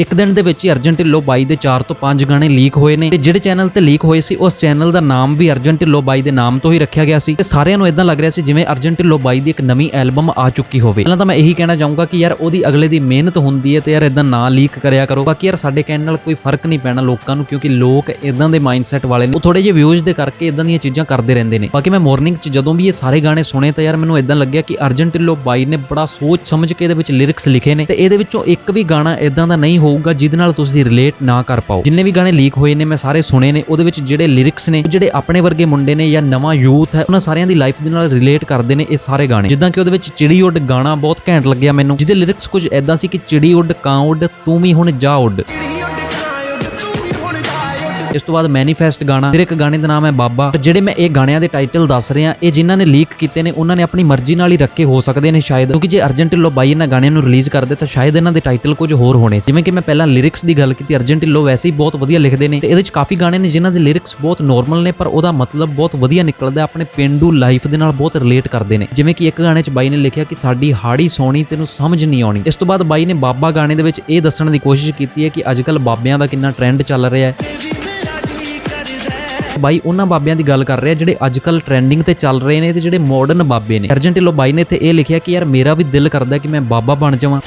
ਇੱਕ ਦਿਨ ਦੇ ਵਿੱਚ ਹੀ ਅਰਜਨ ਢਿੱਲੋਂ ਬਾਈ ਦੇ 4 ਤੋਂ 5 ਗਾਣੇ ਲੀਕ ਹੋਏ ਨੇ ਤੇ ਜਿਹੜੇ ਚੈਨਲ ਤੇ ਲੀਕ ਹੋਏ ਸੀ, ਉਸ ਚੈਨਲ ਦਾ ਨਾਮ ਵੀ ਅਰਜਨ ਢਿੱਲੋਂ ਬਾਈ ਦੇ ਨਾਮ ਤੋਂ ਹੀ ਰੱਖਿਆ ਗਿਆ ਸੀ ਤੇ ਸਾਰਿਆਂ ਨੂੰ ਇਦਾਂ ਲੱਗ ਰਿਹਾ ਸੀ ਜਿਵੇਂ ਅਰਜਨ ਢਿੱਲੋਂ ਬਾਈ ਦੀ ਇੱਕ ਨਵੀਂ ਐਲਬਮ ਆ ਚੁੱਕੀ ਹੋਵੇ। ਪਹਿਲਾਂ ਤਾਂ ਮੈਂ ਇਹੀ ਕਹਿਣਾ ਚਾਹੂੰਗਾ ਕਿ ਯਾਰ ਉਹਦੀ ਅਗਲੇ ਦੀ ਮਿਹਨਤ ਹੁੰਦੀ ਹੈ ਤੇ ਯਾਰ ਇਦਾਂ ਨਾ ਲੀਕ ਕਰਿਆ ਕਰੋ। ਬਾਕੀ ਯਾਰ ਸਾਡੇ ਕਹਿਣ ਨਾਲ ਕੋਈ ਫ਼ਰਕ ਨਹੀਂ ਪੈਣਾ ਲੋਕਾਂ ਨੂੰ ਕਿਉਂਕਿ ਲੋਕ ਇਦਾਂ ਦੇ ਮਾਈਂਡਸੈਟ ਵਾਲੇ ਨੇ। ਉਹ ਥੋੜੇ ਜਿਹੇ ਵਿਊਜ਼ ਦੇ ਕਰਕੇ ਇਦਾਂ ਦੀਆਂ ਚੀਜ਼ਾਂ ਕਰਦੇ ਰਹਿੰਦੇ ਨੇ। ਬਾਕੀ ਮੈਂ ਮਾਰਨਿੰਗ 'ਚ ਜਦੋਂ ਵੀ ਇਹ ਸਾਰੇ ਗਾਣੇ ਸੁਣੇ ਤਾਂ ਯਾਰ ਮੈਨੂੰ ਇਦਾਂ ਲੱਗਿਆ ਕਿ ਅਰਜਨ ਢਿੱਲੋਂ ਬਾਈ ਨੇ ਬੜਾ ਸੋਚ ਸਮਝ ਕੇ ਇਹਦੇ ਵਿੱਚ ਲਿਰਿਕਸ ਲਿਖੇ ਨੇ ਤੇ ਇਹਦੇ ਵਿੱਚੋਂ ਇੱਕ ਵੀ ਗਾਣਾ ਇਦਾਂ ਦਾ ਨਹੀਂ ਹੋਊਗਾ ਜਿਹਦੇ ਨਾਲ ਤੁਸੀਂ ਰਿਲੇਟ ਨਾ ਕਰ ਪਾਓ। ਜਿੰਨੇ ਵੀ ਗਾਣੇ ਲੀਕ ਹੋਏ ਨੇ, ਮੈਂ ਸਾਰੇ ਸੁਣੇ ਨੇ, ਉਹਦੇ ਵਿੱਚ ਜਿਹੜੇ ਲਿਰਿਕਸ ਨੇ, ਜਿਹੜੇ ਆਪਣੇ ਵਰਗੇ ਮੁੰਡੇ ਨੇ ਜਾਂ ਨਵਾਂ ਯੂਥ ਹੈ, ਉਹਨਾਂ ਸਾਰਿਆਂ ਦੀ ਲਾਈਫ ਦੇ ਨਾਲ ਰਿਲੇਟ ਕਰਦੇ ਨੇ ਇਹ ਸਾਰੇ ਗਾਣੇ। ਜਿੱਦਾਂ ਕਿ ਉਹਦੇ ਵਿੱਚ ਚਿੜੀ ਉੱਡ ਗਾਣਾ ਬਹੁਤ ਘੈਂਟ ਲੱਗਿਆ ਮੈਨੂੰ, ਜਿਹਦੇ ਲਿਰਿਕਸ ਕੁਝ ਐਦਾਂ ਸੀ ਕਿ ਚਿੜੀ ਉੱਡ, ਕਾਂ ਉੱਡ, ਤੂੰ ਵੀ ਹੁਣ ਜਾ ਉੱਡ। ਇਸ ਤੋਂ ਬਾਅਦ ਮੈਨੀਫੈਸਟ ਗਾਣਾ, ਫਿਰ ਇੱਕ ਗਾਣੇ ਦਾ ਨਾਮ ਹੈ ਬਾਬਾ। ਜਿਹੜੇ ਮੈਂ ਇਹ ਗਾਣਿਆਂ ਦੇ ਟਾਈਟਲ ਦੱਸ ਰਿਹਾ, ਇਹ ਜਿਨ੍ਹਾਂ ਨੇ ਲੀਕ ਕੀਤੇ ਨੇ, ਉਹਨਾਂ ਨੇ ਆਪਣੀ ਮਰਜ਼ੀ ਨਾਲ ਹੀ ਰੱਖੇ ਹੋ ਸਕਦੇ ਨੇ ਸ਼ਾਇਦ। ਕਿਉਂਕਿ ਜੇ ਅਰਜਨ ਢਿੱਲੋਂ ਬਾਈ ਇਹਨਾਂ ਗਾਣਿਆਂ ਨੂੰ ਰਿਲੀਜ਼ ਕਰਦੇ ਤਾਂ ਸ਼ਾਇਦ ਇਹਨਾਂ ਦੇ ਟਾਈਟਲ ਕੁਝ ਹੋਰ ਹੋਣੇ। ਜਿਵੇਂ ਕਿ ਮੈਂ ਪਹਿਲਾਂ ਲਿਰਿਕਸ ਦੀ ਗੱਲ ਕੀਤੀ, ਅਰਜਨ ਢਿੱਲੋਂ ਵੈਸੇ ਹੀ ਬਹੁਤ ਵਧੀਆ ਲਿਖਦੇ ਨੇ। ਤੇ ਇਹਦੇ ਵਿੱਚ ਕਾਫੀ ਗਾਣੇ ਨੇ ਜਿਨ੍ਹਾਂ ਦੇ ਲਿਰਿਕਸ ਬਹੁਤ ਨੋਰਮਲ ਨੇ, ਪਰ ਉਹਦਾ ਮਤਲਬ ਬਹੁਤ ਵਧੀਆ ਨਿਕਲਦਾ ਆਪਣੇ ਪਿੰਡੂ ਲਾਈਫ ਦੇ ਨਾਲ ਬਹੁਤ ਰਿਲੇਟ ਕਰਦੇ ਨੇ। ਜਿਵੇਂ ਕਿ ਇੱਕ ਗਾਣੇ 'ਚ ਬਾਈ ਨੇ ਲਿਖਿਆ ਕਿ ਸਾਡੀ ਹਾੜੀ ਸੋਣੀ ਤੈਨੂੰ ਸਮਝ ਨਹੀਂ ਆਉਣੀ। ਇਸ ਤੋਂ ਬਾਅਦ ਬਾਈ ਨੇ ਬਾਬਾ ਗਾਣੇ ਦੇ ਵਿੱਚ ਇਹ ਦੱਸਣ ਦੀ ਕੋਸ਼ਿਸ਼ ਕੀਤੀ ਹੈ ਕਿ ਅੱਜਕੱਲ ਬਾਬਿਆਂ ਦਾ ਕਿੰਨਾ ਟ੍ਰੈਂਡ ਚੱਲ ਰਿਹਾ ਹੈ। ਬਾਈ, ਉਹਨਾਂ ਬਾਬਿਆਂ ਦੀ ਗੱਲ ਕਰ ਰਿਹਾ ਜਿਹੜੇ ਅੱਜ ਅੱਜਕੱਲ ਟ੍ਰੈਂਡਿੰਗ ਤੇ ਚੱਲ ਰਹੇ ਨੇ ਤੇ ਜਿਹੜੇ ਮਾਡਰਨ ਬਾਬੇ ਨੇ। ਅਰਜਨ ਢਿੱਲੋਂ ਬਾਈ ਨੇ ਇੱਥੇ ਇਹ ਲਿਖਿਆ ਕਿ, ਯਾਰ, ਮੇਰਾ ਵੀ ਦਿਲ ਕਰਦਾ ਕਿ ਮੈਂ ਬਾਬਾ ਬਣ ਜਾਵਾਂ।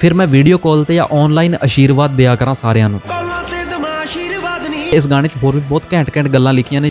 ਫਿਰ ਮੈਂ ਵੀਡੀਓ ਕਾਲ ਤੇ ਜਾਂ ਆਨਲਾਈਨ ਆਸ਼ੀਰਵਾਦ ਦਿਆ ਕਰਾਂ ਸਾਰਿਆਂ ਨੂੰ। ਇਸ ਗਾਣੇ 'ਚ ਹੋਰ ਵੀ ਬਹੁਤ ਘੈਂਟ ਘੈਂਟ ਗੱਲਾਂ ਲਿਖੀਆਂ ਨੇ।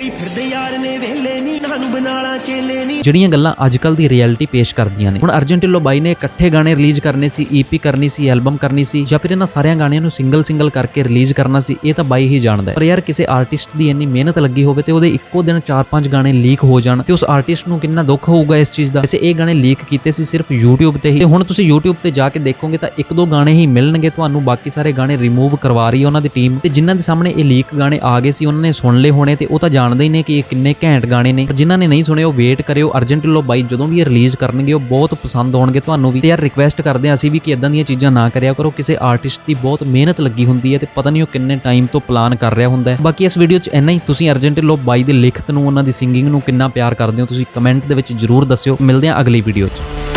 ਫਿਰਦੇ ਬਨਾਲਾ ਚੇਲੇ ਨਹੀਂ ਜਿਹੜੀਆਂ ਗੱਲਾਂ ਅੱਜਕੱਲ ਦੀ ਰਿਐਲਿਟੀ ਪੇਸ਼ ਕਰਦੀਆਂ ਨੇ। ਹੁਣ ਅਰਜਨ ਢਿੱਲੋਂ ਬਾਈ ਨੇ ਇਕੱਠੇ ਗਾਣੇ ਰਿਲੀਜ਼ ਕਰਨੇ ਸੀ ਈਪੀ ਕਰਨੀ ਸੀ ਐਲਬਮ ਕਰਨੀ ਸੀ, ਜਾਂ ਫਿਰ ਇਹਨਾਂ ਸਾਰਿਆਂ ਗਾਣਿਆਂ ਨੂੰ ਸਿੰਗਲ ਸਿੰਗਲ ਕਰਕੇ ਰਿਲੀਜ਼ ਕਰਨਾ ਸੀ, ਇਹ ਤਾਂ ਬਾਈ ਹੀ ਜਾਣਦਾ ਪਰ ਯਾਰ ਕਿਸੇ ਆਰਟਿਸਟ ਦੀ ਇੰਨੀ ਮਿਹਨਤ ਲੱਗੀ ਹੋਵੇ ਤੇ ਉਹਦੇ ਇੱਕੋ ਦਿਨ 4-5 ਗਾਣੇ ਲੀਕ ਹੋ ਜਾਣ ਤੇ ਉਸ ਆਰਟਿਸਟ ਨੂੰ ਕਿੰਨਾ ਦੁੱਖ ਹੋਊਗਾ ਇਸ ਚੀਜ਼ ਦਾ। ਵੈਸੇ ਇਹ ਗਾਣੇ ਲੀਕ ਕੀਤੇ ਸੀ ਸਿਰਫ YouTube ਤੇ ਹੀ। ਤੇ ਹੁਣ ਤੁਸੀਂ YouTube ਤੇ ਜਾ ਕੇ ਦੇਖੋਗੇ ਤਾਂ ਇੱਕ ਦੋ ਗਾਣੇ ਹੀ ਮਿਲਣਗੇ ਤੁਹਾਨੂੰ, ਬਾਕੀ ਸਾਰੇ ਗਾਣੇ ਰਿਮੂਵ ਕਰਵਾ ਰਹੀ ਹੈ ਉਹਨਾਂ ਦੀ ਟੀਮ ਤੇ ਜਿਨ੍ਹਾਂ ਦੇ ਸਾਹਮਣੇ ਇਹ ਲੀਕ ਗਾਣੇ ਆ ਗਏ ਸੀ, ਉਹਨਾਂ ਨੇ ਸੁਣ ਲਏ ਹੋਣੇ ਤੇ ਉਹ ਤਾਂ ਜਾਣਦੇ ਹੀ ਨੇ ਕਿ ਇਹ ਕਿੰਨੇ ਘੈਂਟ ਗਾਣੇ ਨੇ। ਪਰ ਜਿਨ੍ਹਾਂ ਨੇ ਨਹੀਂ ਸੁਣੇ, ਉਹ ਵੇਟ ਕਰਿਓ। ਅਰਜੈਂਟ ਲੋ ਬਾਈ, ਜਦੋਂ ਵੀ ਇਹ ਰਿਲੀਜ਼ ਕਰਨਗੇ, ਉਹ ਬਹੁਤ ਪਸੰਦ ਹੋਣਗੇ ਤੁਹਾਨੂੰ ਵੀ। ਤੇ ਯਾਰ ਰਿਕਵੈਸਟ ਕਰਦੇ ਹਾਂ ਅਸੀਂ ਵੀ ਕਿ ਇਦਾਂ ਦੀਆਂ ਚੀਜ਼ਾਂ ਨਾ ਕਰਿਆ ਕਰੋ। ਕਿਸੇ ਆਰਟਿਸਟ ਦੀ ਬਹੁਤ ਮਿਹਨਤ ਲੱਗੀ ਹੁੰਦੀ ਹੈ ਤੇ ਪਤਾ ਨਹੀਂ ਉਹ ਕਿੰਨੇ ਟਾਈਮ ਤੋਂ ਪਲਾਨ ਕਰ ਰਿਹਾ ਹੁੰਦਾ ਹੈ। ਬਾਕੀ ਇਸ ਵੀਡੀਓ 'ਚ ਇੰਨਾ ਹੀ। ਤੁਸੀਂ ਅਰਜਨ ਢਿੱਲੋਂ ਬਾਈ ਦੇ ਲਿਖਤ ਨੂੰ, ਉਹਨਾਂ ਦੀ ਸਿੰਗਿੰਗ ਨੂੰ ਕਿੰਨਾ ਪਿਆਰ ਕਰਦੇ ਹੋ, ਤੁਸੀਂ ਕਮੈਂਟ ਦੇ ਵਿੱਚ ਜਰੂਰ ਦੱਸਿਓ। ਮਿਲਦੇ ਹਾਂ ਅਗਲੀ ਵੀਡੀਓ 'ਚ।